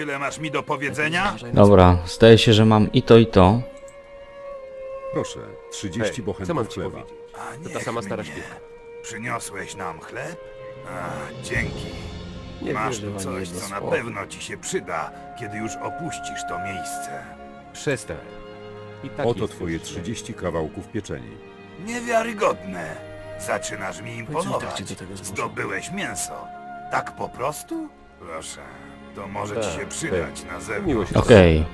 Tyle masz mi do powiedzenia? Dobra, zdaje się, że mam i to i to. Proszę, 30 Hej, co bochenków mam ci chleba. powiedzieć? A To ta niech sama stara mnie. śpiewka. Przyniosłeś nam chleb? A, dzięki. Nie Masz wierzę tu wam coś, jedno co na słowo. pewno ci się przyda, kiedy już opuścisz to miejsce. Przestań. I tak Oto twoje źle. 30 kawałków pieczeni. Niewiarygodne. Zaczynasz mi imponować. tak cię do tego zmuszą. Zdobyłeś mięso. Tak po prostu? Proszę, to może ci Tak, się przydać na zewnątrz. Okej.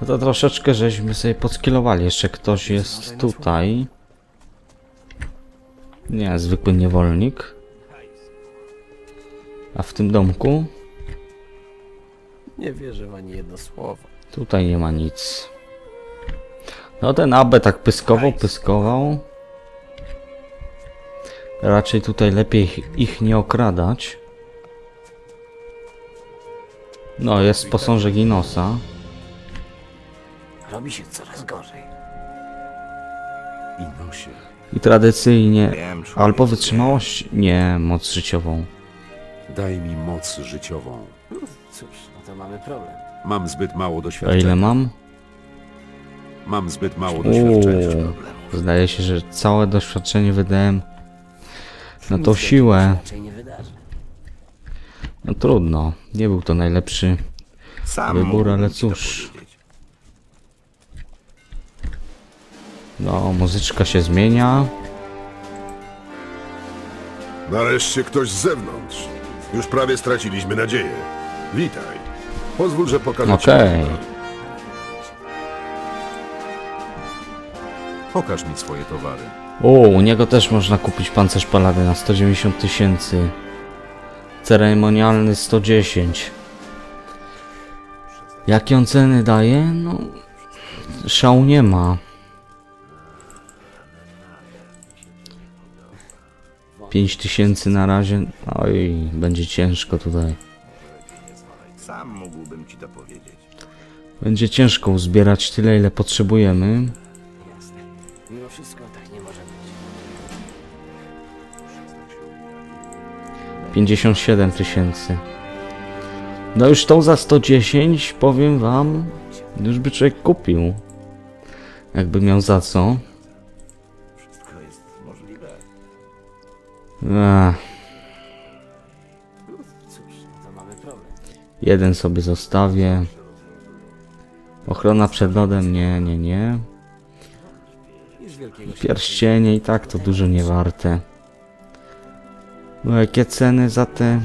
No to troszeczkę żeśmy sobie podskilowali. Jeszcze ktoś jest tutaj. Nie, zwykły niewolnik. A w tym domku? Nie wierzę w ani jedno słowo. Tutaj nie ma nic. No ten Abe tak pyskował, pyskował. Raczej tutaj lepiej ich nie okradać. No, jest posążek Inosa. Robi się coraz gorzej. I nosie. I tradycyjnie albo wytrzymałość, nie, moc życiową. Daj mi moc życiową. Cóż, no to mamy problem. Mam zbyt mało A ile doświadczenia. mam? Mam zbyt mało doświadczenia. Uuu, zdaje się, że całe doświadczenie wydałem na tą siłę. nie wydarzy. No trudno, nie był to najlepszy Sam wybór, ale cóż. No, muzyczka się zmienia. Nareszcie ktoś z zewnątrz. Już prawie straciliśmy nadzieję. Witaj. Pozwól, że pokażę ci. Okej. Pokaż mi swoje towary. O, u niego też można kupić pancerz palady na 190 tysięcy. Ceremonialny 110. Jakie on ceny daje? No, szału nie ma. 5000 na razie. Oj, będzie ciężko tutaj. Sam mógłbym ci to powiedzieć. Będzie ciężko uzbierać tyle, ile potrzebujemy. 57 tysięcy. No już tą za 110, powiem wam, już by człowiek kupił. Jakby miał za co. Wszystko jest możliwe. Jeden sobie zostawię. Ochrona przed lodem, nie, nie, nie. Pierścienie i tak to dużo nie warte. No jakie ceny za te...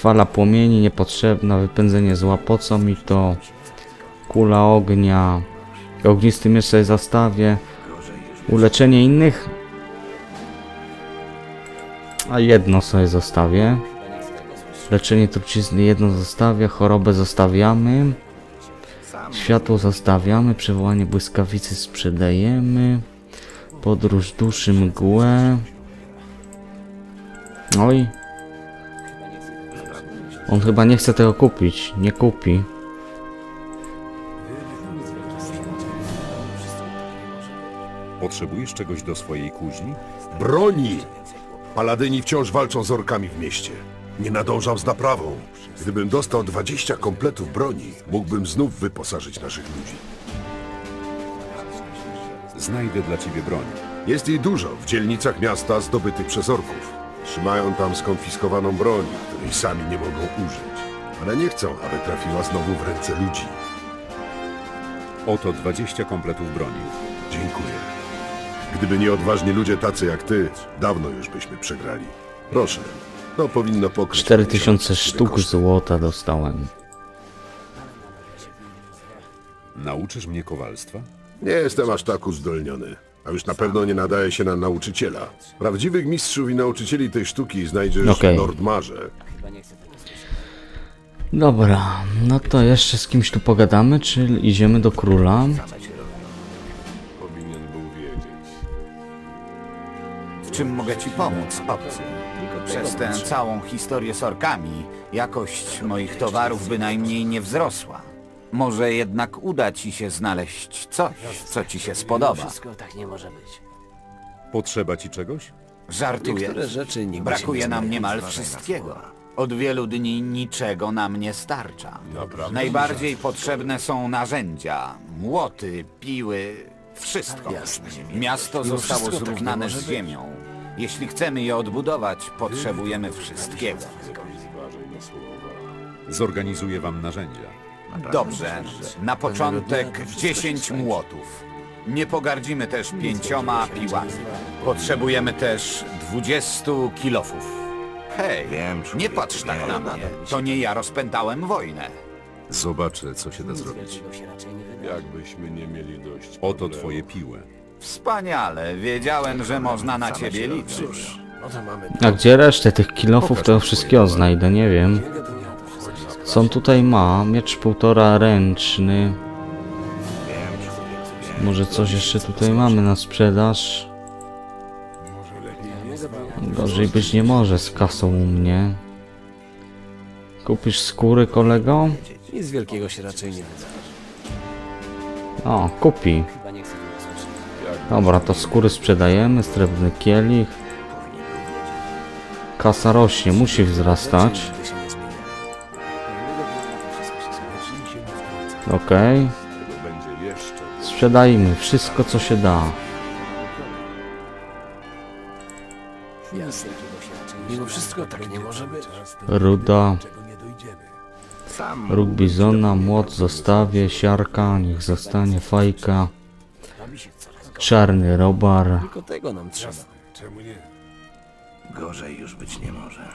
Fala płomieni niepotrzebna, wypędzenie zła, po co mi to? Kula ognia, ognisty miecz sobie zastawię, uleczenie innych? A jedno sobie zostawię. Leczenie trucizny jedno zostawię, chorobę zostawiamy. Światło zostawiamy, przywołanie błyskawicy sprzedajemy. Podróż duszy mgłę. Oj, on chyba nie chce tego kupić. Nie kupi. Potrzebujesz czegoś do swojej kuźni? Broni! Paladyni wciąż walczą z orkami w mieście. Nie nadążam z naprawą. Gdybym dostał 20 kompletów broni, mógłbym znów wyposażyć naszych ludzi. Znajdę dla ciebie broń. Jest jej dużo w dzielnicach miasta zdobytych przez orków. Trzymają tam skonfiskowaną broń, której sami nie mogą użyć. Ale nie chcą, aby trafiła znowu w ręce ludzi. Oto 20 kompletów broni. Dziękuję. Gdyby nie odważni ludzie tacy jak ty, dawno już byśmy przegrali. Proszę, to powinno pokryć... 4000 miesiąc sztuk złota dostałem. Nauczysz mnie kowalstwa? Nie jestem aż tak uzdolniony, a już na pewno nie nadaje się na nauczyciela. Prawdziwych mistrzów i nauczycieli tej sztuki znajdziesz Okej. w Nordmarze. chyba nie chce tego słyszeć. Dobra, no to jeszcze z kimś tu pogadamy, czy idziemy do króla? Powinien był wiedzieć. W czym mogę ci pomóc, obcy? Przez tę całą historię z orkami jakość moich towarów bynajmniej nie wzrosła. Może jednak uda ci się znaleźć coś, co ci się spodoba. wszystko tak nie może być. Potrzeba ci czegoś? Żartuję. Niektóre rzeczy nigdy Brakuje się nie nam zmieniają. niemal wszystkiego. Od wielu dni niczego nam nie starcza. Najbardziej potrzebne są narzędzia, młoty, piły, wszystko. Miasto zostało wszystko tak zrównane może z być. ziemią. Jeśli chcemy je odbudować, potrzebujemy wszystkiego. Zorganizuję wam narzędzia. Dobrze, na początek 10 młotów. Nie pogardzimy też pięcioma piłami. Potrzebujemy też 20 kilofów. Hej, nie patrz tak na mnie. To nie ja rozpętałem wojnę. Zobaczę, co się da zrobić. Jakbyśmy nie mieli dość. Oto twoje piły. Wspaniale, wiedziałem, że można na ciebie liczyć. No A gdzie resztę tych kilofów, to wszystkiego znajdę, nie wiem. Co on tutaj ma? Miecz półtora ręczny. Może coś jeszcze tutaj mamy na sprzedaż? Gorzej być nie może z kasą u mnie. Kupisz skóry, kolego? nic wielkiego się raczej nie wyda. O, kupi. Dobra, to skóry sprzedajemy, srebrny kielich. Kasa rośnie, musi wzrastać. Okej. Jeszcze. Sprzedajmy wszystko, co się da. Jasne. Mimo wszystko tak nie może być. Ruda. Róg bizona, młot zostawię, siarka, niech zostanie fajka. Czarny robar. Tylko tego nam trzeba. Czemu nie? Gorzej już być nie może.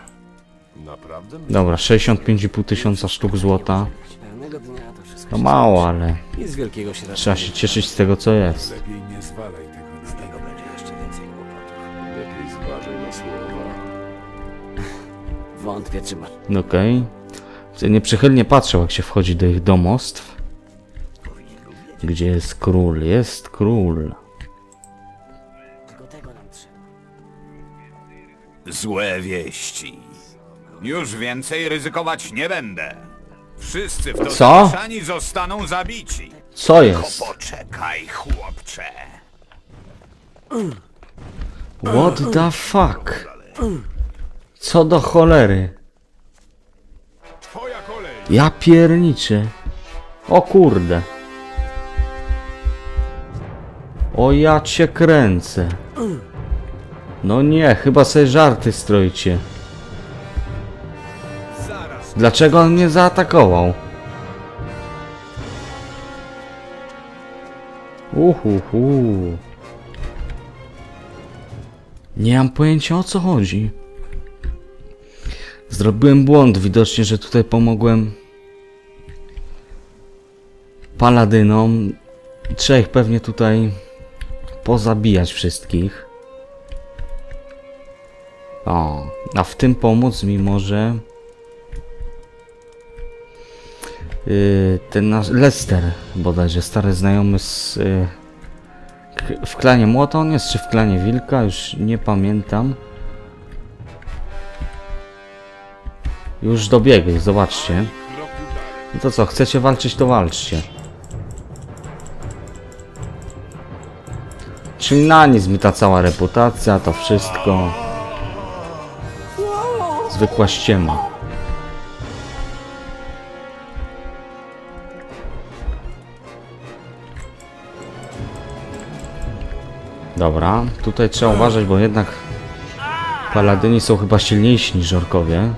Naprawdę? Dobra, 65,5 tysiąca sztuk złota. To mało, ale Nic wielkiego się raczej trzeba się cieszyć z tego, co jest. Lepiej nie zwalaj tego. Z tego będzie jeszcze więcej kłopotów. Lepiej zważaj na słowa. Wątpię, czy masz. Okej. Okay. Nieprzychylnie patrzę, jak się wchodzi do ich domostw. Gdzie jest król? Jest król. Tylko tego nam trzeba. Złe wieści. Już więcej ryzykować nie będę. Wszyscy w to Co? zamieszani zostaną zabici. Co jest? Poczekaj, chłopcze. What the fuck? Co do cholery? Twoja kolej! Ja pierniczę. O kurde. O ja cię kręcę. No nie, chyba sobie żarty stroicie. Dlaczego on mnie zaatakował? Uhuhu. Nie mam pojęcia o co chodzi. Zrobiłem błąd, widocznie, że tutaj pomogłem paladynom. Trzeba ich pewnie tutaj pozabijać wszystkich. O, a w tym pomóc mi może ten nasz Lester, bodajże stary znajomy z k- w klanie Młota jest, czy w klanie Wilka, już nie pamiętam. Już dobiegaj, zobaczcie. No to co, chcecie walczyć, to walczcie. Czyli na nic mi ta cała reputacja, to wszystko. Zwykła ściema. Dobra, tutaj trzeba uważać, bo jednak paladyni są chyba silniejsi niż orkowie.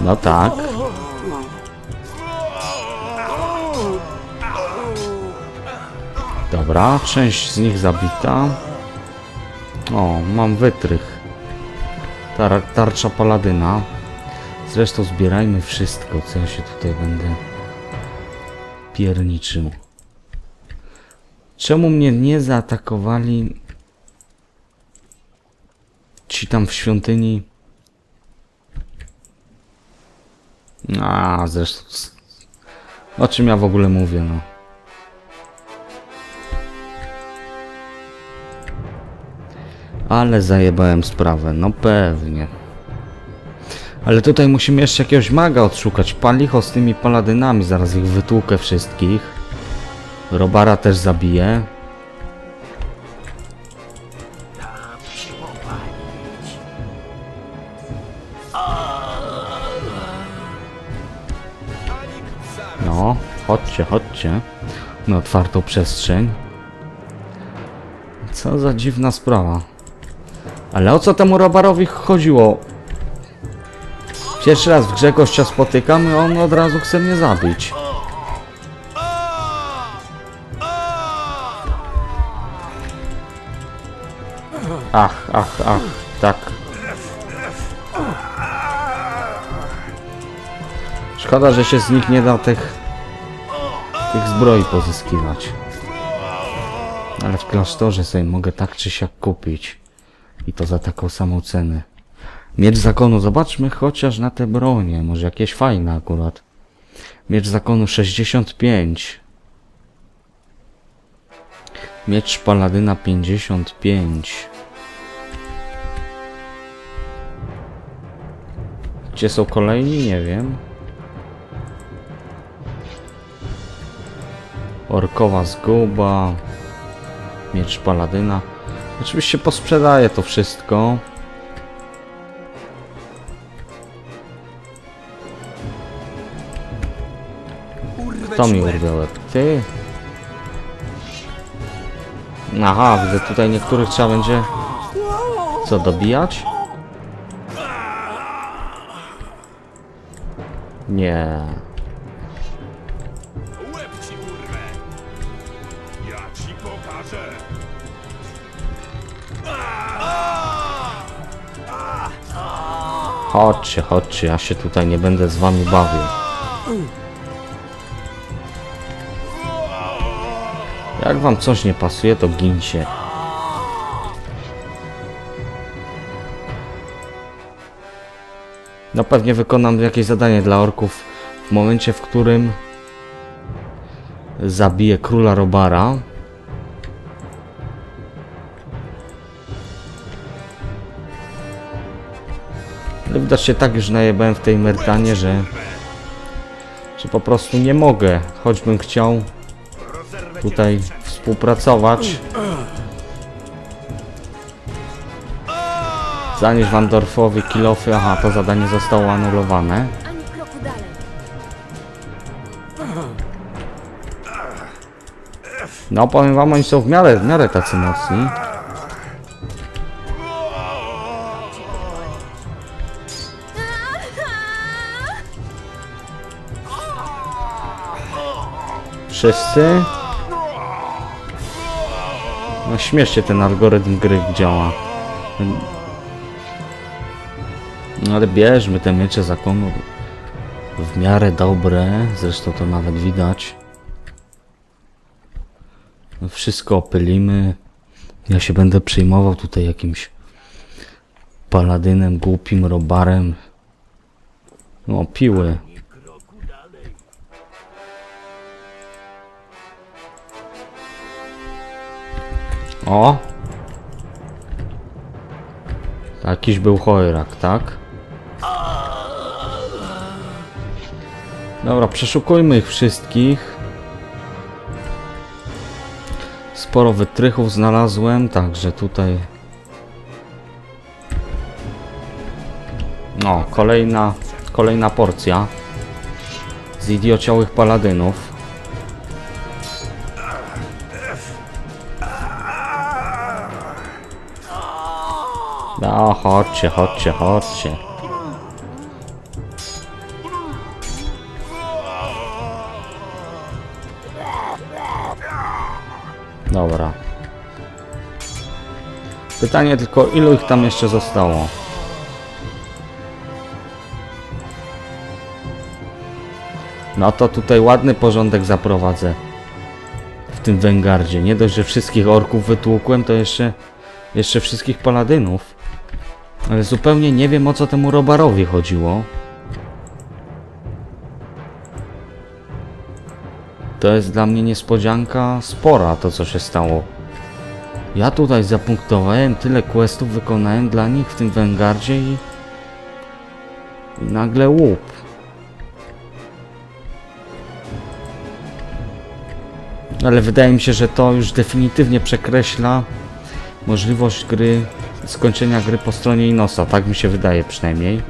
No tak. Dobra, część z nich zabita. O, mam wytrych. Tar tarcza paladyna. Zresztą zbierajmy wszystko, co ja się tutaj będę pierniczył. Czemu mnie nie zaatakowali ci tam w świątyni? A, zresztą. O czym ja w ogóle mówię, no. Ale zajebałem sprawę, no pewnie. Ale tutaj musimy jeszcze jakiegoś maga odszukać. Palicho z tymi paladynami, zaraz ich wytłukę wszystkich. Robara też zabiję. No, chodźcie, chodźcie. Na otwartą przestrzeń. Co za dziwna sprawa. Ale o co temu Robarowi chodziło? Pierwszy raz w grze gościa spotykam i on od razu chce mnie zabić. Ach, ach, ach, tak. Szkoda, że się z nich nie da tych, tych zbroi pozyskiwać. Ale w klasztorze sobie mogę tak czy siak kupić. I to za taką samą cenę. Miecz zakonu, zobaczmy chociaż na te bronie. Może jakieś fajne akurat. Miecz zakonu 65. Miecz paladyna 55. Gdzie są kolejni? Nie wiem. Orkowa zguba. Miecz paladyna. Oczywiście posprzedaję to wszystko. Kto mi urwał łeb? Ty? Aha, widzę tutaj niektórych trzeba będzie... Co, dobijać? Nie. Chodźcie, chodźcie, ja się tutaj nie będę z wami bawił. Jak wam coś nie pasuje, to gincie. No pewnie wykonam jakieś zadanie dla orków w momencie, w którym zabiję króla Robara. Ale widocznie tak już najebałem w tej Mertanie, że że po prostu nie mogę, choćbym chciał tutaj współpracować. Zanieść Wandorfowi kilofy, aha, to zadanie zostało anulowane. No powiem wam, oni są w miarę, w miarę tacy mocni. Wszyscy? No śmiesznie ten algorytm gry działa. No ale bierzmy te miecze zakonu. W miarę dobre, zresztą to nawet widać. No Wszystko opylimy. Ja się będę przejmował tutaj jakimś paladynem, głupim robarem. No, piły. O! Jakiś był chojrak, tak? Dobra, przeszukujmy ich wszystkich. Sporo wytrychów znalazłem, także tutaj... O, kolejna, kolejna porcja z idiociałych paladynów. Chodźcie, chodźcie, chodźcie. Dobra. Pytanie tylko, ilu ich tam jeszcze zostało? No to tutaj ładny porządek zaprowadzę. W tym węgardzie. Nie dość, że wszystkich orków wytłukłem, to jeszcze... Jeszcze wszystkich paladynów. Ale zupełnie nie wiem o co temu Robarowi chodziło. To jest dla mnie niespodzianka spora to co się stało. Ja tutaj zapunktowałem, tyle questów wykonałem dla nich w tym Vanguardzie i... I nagle łup. Ale wydaje mi się, że to już definitywnie przekreśla możliwość gry, skończenia gry po stronie Inosa. Tak mi się wydaje przynajmniej.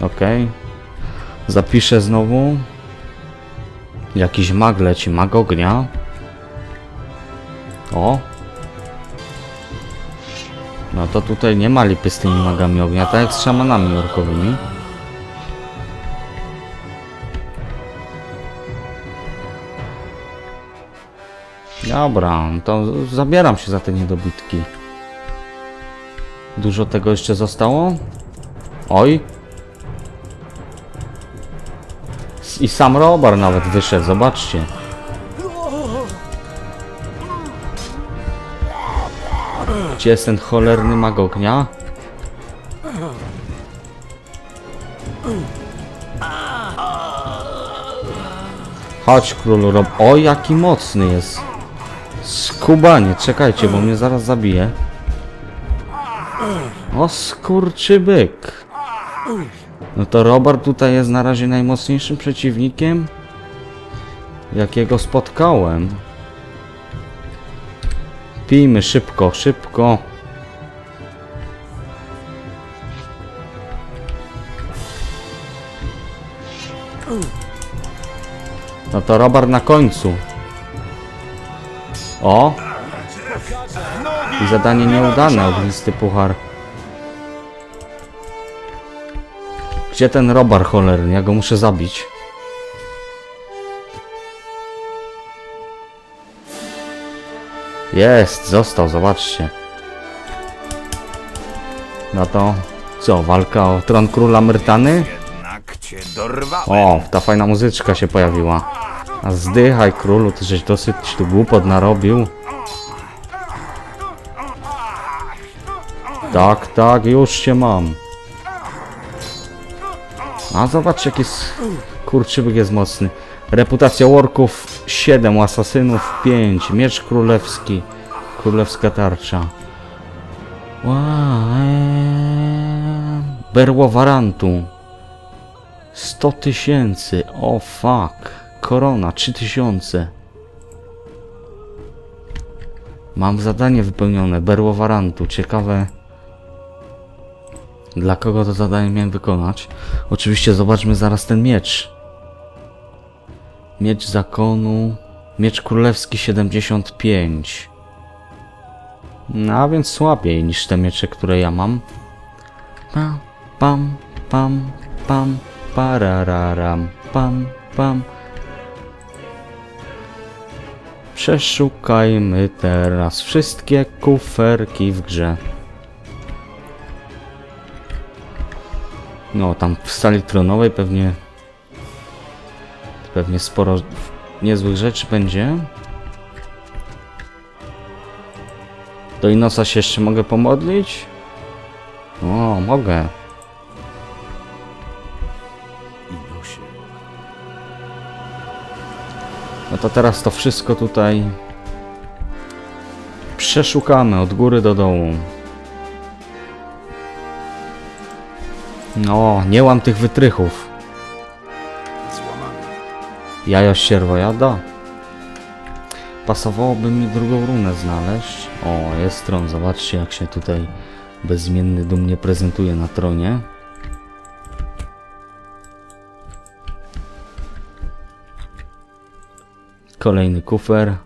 Okej. Zapiszę znowu. Jakiś mag leci, mag ognia. O. No to tutaj nie ma lipy z tymi magami ognia, tak jak z szamanami orkowymi. Dobra, to zabieram się za te niedobitki. Dużo tego jeszcze zostało? Oj. I sam Robar nawet wyszedł, zobaczcie. Gdzie jest ten cholerny mag ognia? Chodź królu Rob. O, jaki mocny jest. Skubanie, czekajcie, bo mnie zaraz zabije. O, skurczybyk. No to Robert tutaj jest na razie najmocniejszym przeciwnikiem, jakiego spotkałem. Pijmy szybko, szybko. No to Robert na końcu. O! I zadanie nieudane, ognisty puchar. Gdzie ten robar cholerny? Ja go muszę zabić. Jest, został, zobaczcie. No to co, walka o tron króla Myrtany? O, ta fajna muzyczka się pojawiła. A zdychaj królu, ty żeś dosyć tu głupot narobił. Tak, tak, już się mam. A zobacz jaki jest... Kurczybyk jest mocny. Reputacja orków 7, asasynów 5, miecz królewski, królewska tarcza. Wow, berło warantu. 100 tysięcy, o fuck. Korona, 3000. Mam zadanie wypełnione, berło warantu, ciekawe... Dla kogo to zadanie miałem wykonać? Oczywiście zobaczmy zaraz ten miecz. Miecz zakonu. Miecz królewski 75. No a więc słabiej niż te miecze, które ja mam. Pam, pam, pam, pam, parararam, pam, pam. Przeszukajmy teraz wszystkie kuferki w grze. No, tam w sali tronowej pewnie pewnie sporo niezłych rzeczy będzie. Do Inosa się jeszcze mogę pomodlić? O, mogę. To teraz to wszystko tutaj przeszukamy od góry do dołu. No, nie mam tych wytrychów. Jajo sierwojada? Pasowałoby mi drugą runę znaleźć. O, jest tron. Zobaczcie, jak się tutaj bezimienny dumnie prezentuje na tronie. Kolejny kufer.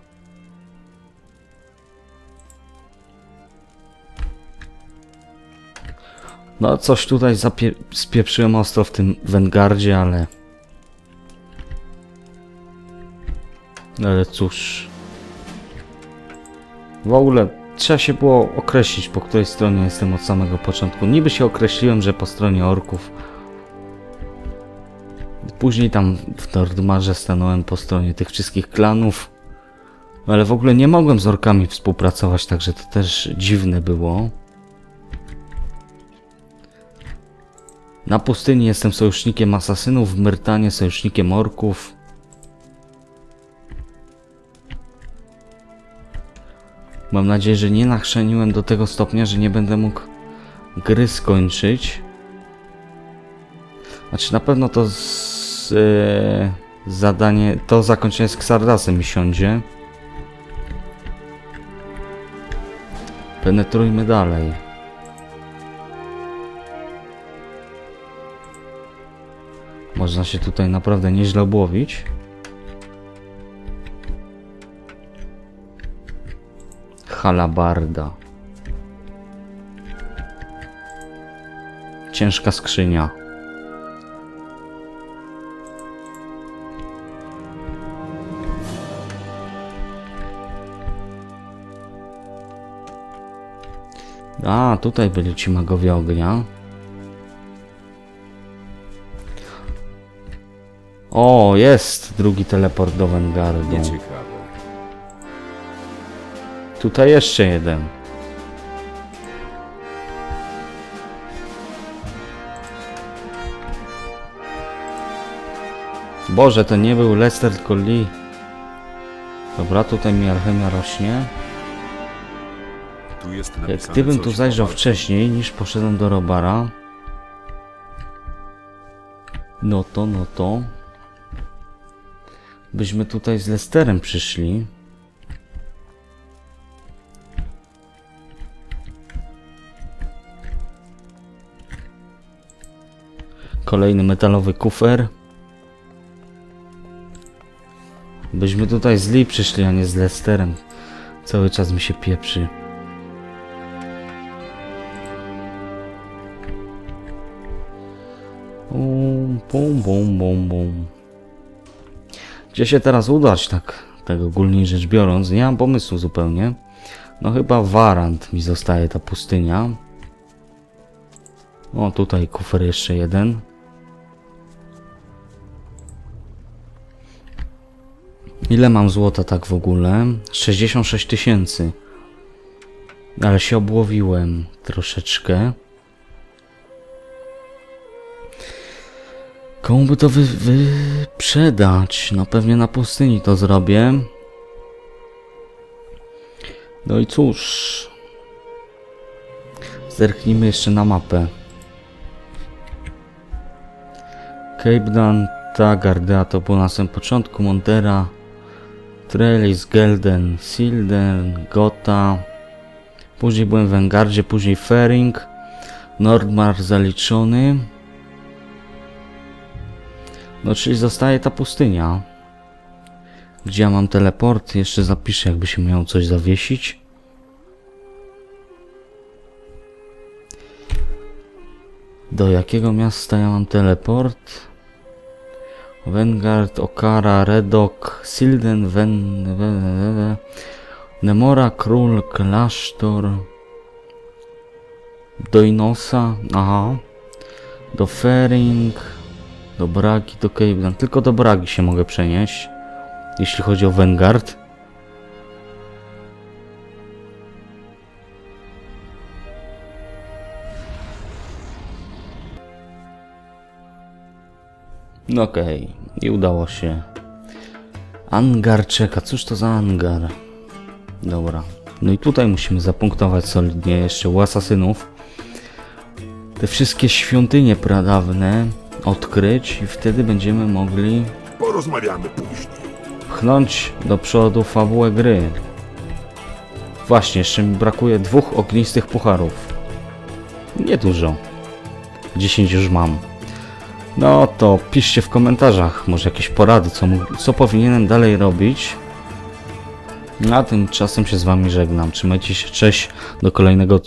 No, coś tutaj spieprzyłem ostro w tym Vanguardzie, ale... Ale cóż... W ogóle trzeba się było określić, po której stronie jestem od samego początku. Niby się określiłem, że po stronie orków. Później tam w Nordmarze stanąłem po stronie tych wszystkich klanów. Ale w ogóle nie mogłem z orkami współpracować, także to też dziwne było. Na pustyni jestem sojusznikiem asasynów, w Myrtanie sojusznikiem orków. Mam nadzieję, że nie nachrzeniłem do tego stopnia, że nie będę mógł gry skończyć. Znaczy na pewno to z, e, zadanie, to zakończenie z Xardasem mi siądzie. Penetrujmy dalej. Można się tutaj naprawdę nieźle obłowić. Halabarda. Ciężka skrzynia. A, tutaj byli ci magowie ognia. O, jest drugi teleport do Vanguardu. Nieciekawe. Tutaj jeszcze jeden. Boże, to nie był Lester, tylko Lee. Dobra, tutaj mi alchemia rośnie. Tu jest Jak napisane gdybym tu zajrzał wcześniej niż poszedłem do Robara. No to, no to. Byśmy tutaj z Lesterem przyszli. Kolejny metalowy kufer. Byśmy tutaj z Lee przyszli, a nie z Lesterem. Cały czas mi się pieprzy. Bum, bum, bum, bum, bum. Gdzie się teraz udać, tak, tak ogólnie rzecz biorąc? Nie mam pomysłu zupełnie. No chyba Warant mi zostaje ta pustynia. O, tutaj kufer jeszcze jeden. Ile mam złota tak w ogóle? 66 tysięcy. Ale się obłowiłem troszeczkę. Komu by to wy, wyprzedać? No pewnie na pustyni to zrobię. No i cóż. Zerknijmy jeszcze na mapę. Cape Dan, Tagardea to było na samym początku, Montera, Trellis, Gelden, Silden, Gotha. Później byłem w Vanguardzie, później Fering, Nordmar zaliczony. No, czyli zostaje ta pustynia. Gdzie ja mam teleport? Jeszcze zapiszę, jakby się miał coś zawiesić. Do jakiego miasta ja mam teleport? Vanguard, Okara, Redok, Silden. Ven- Nemora, Król, Klasztor... Do Inosa, aha. Do Fering... Do Bragi, do Cavedan. Tylko do Bragi się mogę przenieść. Jeśli chodzi o Vanguard. No okej, i udało się. Angar czeka, cóż to za angar? Dobra, no i tutaj musimy zapunktować solidnie jeszcze u asasynów. Te wszystkie świątynie pradawne odkryć i wtedy będziemy mogli Porozmawiamy później. pchnąć do przodu fabułę gry. Właśnie, jeszcze mi brakuje dwóch ognistych pucharów. Niedużo. 10 już mam. No to piszcie w komentarzach może jakieś porady, co, co powinienem dalej robić. A tymczasem się z wami żegnam. Trzymajcie się, cześć, do kolejnego